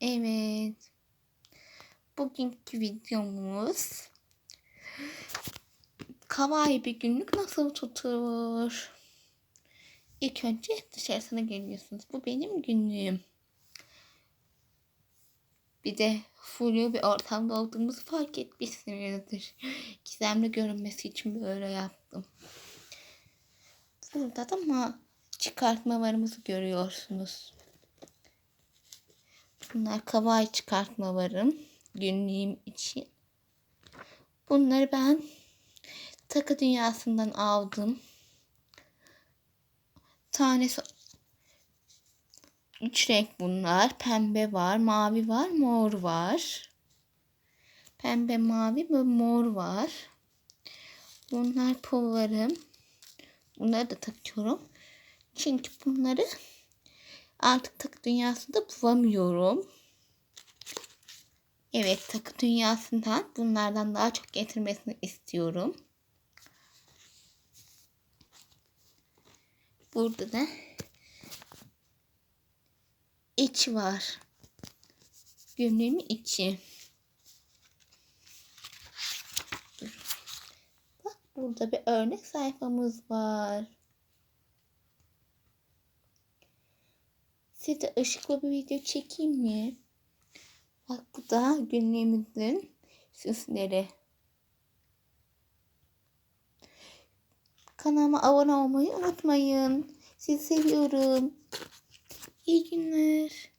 Evet. Bugünkü videomuz Kawaii bir günlük nasıl tutulur? İlk önce dışarısına geliyorsunuz. Bu benim günlüğüm. Bir de flu bir ortamda olduğumuzu fark etmişsinizdir. Gizemli görünmesi için böyle yaptım. Burada da ma çıkartmalarımızı görüyorsunuz. Bunlar kawaii çıkartmalarım. Günlüğüm için. Bunları ben takı dünyasından aldım. Tanesi üç renk bunlar. Pembe var, mavi var, mor var. Pembe, mavi ve mor var. Bunlar pullarım. Bunları da takıyorum. Çünkü bunları artık takı dünyasında bulamıyorum. Evet takı dünyasından bunlardan daha çok getirmesini istiyorum. Burada da iç var. Günlüğümün içi. Bak burada bir örnek sayfamız var. Size ışıklı bir video çekeyim mi? Bak bu da günlüğümüzün süsleri. Kanalıma abone olmayı unutmayın. Sizi seviyorum. İyi günler.